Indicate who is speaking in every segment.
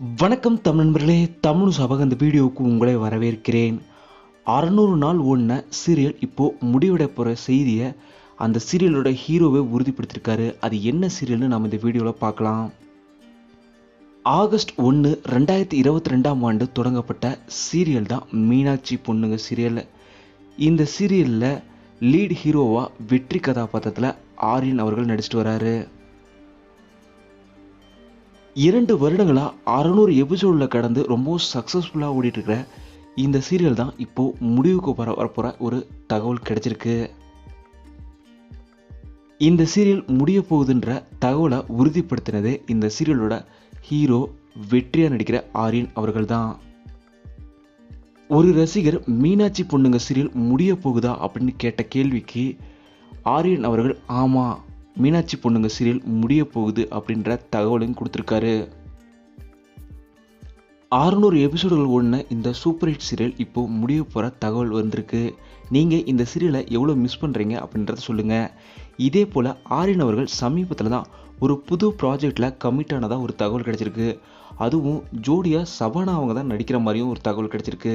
Speaker 1: வணக்கம் தமிழ் நண்பர்களே தமிழ் சபக இந்த வீடியோவுக்கு உங்களை வரவேற்கிறேன். அறநூறு நாள் ஓடின சீரியல் இப்போது முடிவிட போகிற செய்தியை அந்த சீரியலோட ஹீரோவை உறுதிப்படுத்தியிருக்காரு அது என்ன சீரியல்னு நம்ம இந்த வீடியோவில் பார்க்கலாம். ஆகஸ்ட் ஒன்று ரெண்டாயிரத்தி இருபத்தி ரெண்டாம் ஆண்டு தொடங்கப்பட்ட சீரியல் தான் மீனாட்சி பொண்ணுங்க சீரியல். இந்த சீரியலில் லீட் ஹீரோவாக வெற்றி கதாபாத்திரத்தில் ஆரியன் அவர்கள் நடிச்சிட்டு வராரு. இரண்டு வருடங்களாக அறநூறு எபிசோடில் கடந்து ரொம்ப சக்ஸஸ்ஃபுல்லாக ஓடிட்டு இருக்கிற இந்த சீரியல் தான் இப்போது முடிவுக்கு வர வரப்போகிற ஒரு தகவல் கிடைச்சிருக்கு. இந்த சீரியல் முடிய போகுதுன்ற தகவலை உறுதிப்படுத்தினது இந்த சீரியலோட ஹீரோ வெற்றியாக நடிக்கிற ஆரியன் அவர்கள் தான். ஒரு ரசிகர் மீனாட்சி பொண்ணுங்க சீரியல் முடிய போகுதா அப்படின்னு கேட்ட கேள்விக்கு ஆரியன் அவர்கள் ஆமாம் மீனாட்சி பொண்ணுங்க சீரியல் முடிய போகுது அப்படின்ற தகவலையும் கொடுத்துருக்காரு. அறுநூறு எபிசோடுகள் ஓடின இந்த சூப்பர் ஹிட் சீரியல் இப்போ முடிய போகிற தகவல் வந்திருக்கு. நீங்கள் இந்த சீரியலை எவ்வளோ மிஸ் பண்ணுறீங்க அப்படின்றத சொல்லுங்கள் இதே போல் ஆரியன் அவர்கள் சமீபத்தில் தான் ஒரு புது ப்ராஜெக்டில் கமிட் ஆனதாக ஒரு தகவல் கிடச்சிருக்கு. அதுவும் ஜோடியாக சபானா அவங்க தான் நடிக்கிற மாதிரியும் ஒரு தகவல் கிடச்சிருக்கு.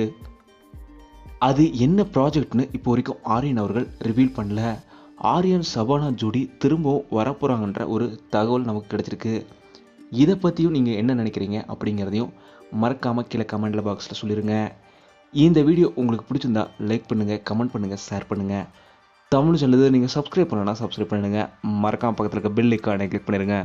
Speaker 1: அது என்ன ப்ராஜெக்ட்னு இப்போ வரைக்கும் ஆரியன் அவர்கள் ரிவீல் பண்ணல. ஆரியன் சபானா ஜோடி திரும்பவும் வரப்போகிறாங்கன்ற ஒரு தகவல் நமக்கு கிடச்சிருக்கு. இதை பற்றியும் நீங்கள் என்ன நினைக்கிறீங்க அப்படிங்கிறதையும் மறக்காமல் கீழே கமெண்டில் பாக்ஸில் சொல்லிடுங்க இந்த வீடியோ உங்களுக்கு பிடிச்சிருந்தா லைக் பண்ணுங்கள் கமெண்ட் பண்ணுங்கள் ஷேர் பண்ணுங்கள் தமிழ் சொல்லுது நீங்கள் சப்ஸ்கிரைப் பண்ணலன்னா சப்ஸ்கிரைப் பண்ணுங்கள் மறக்காமல் பக்கத்தில் இருக்க பெல் ஐக்கானை கிளிக் பண்ணிடுங்க.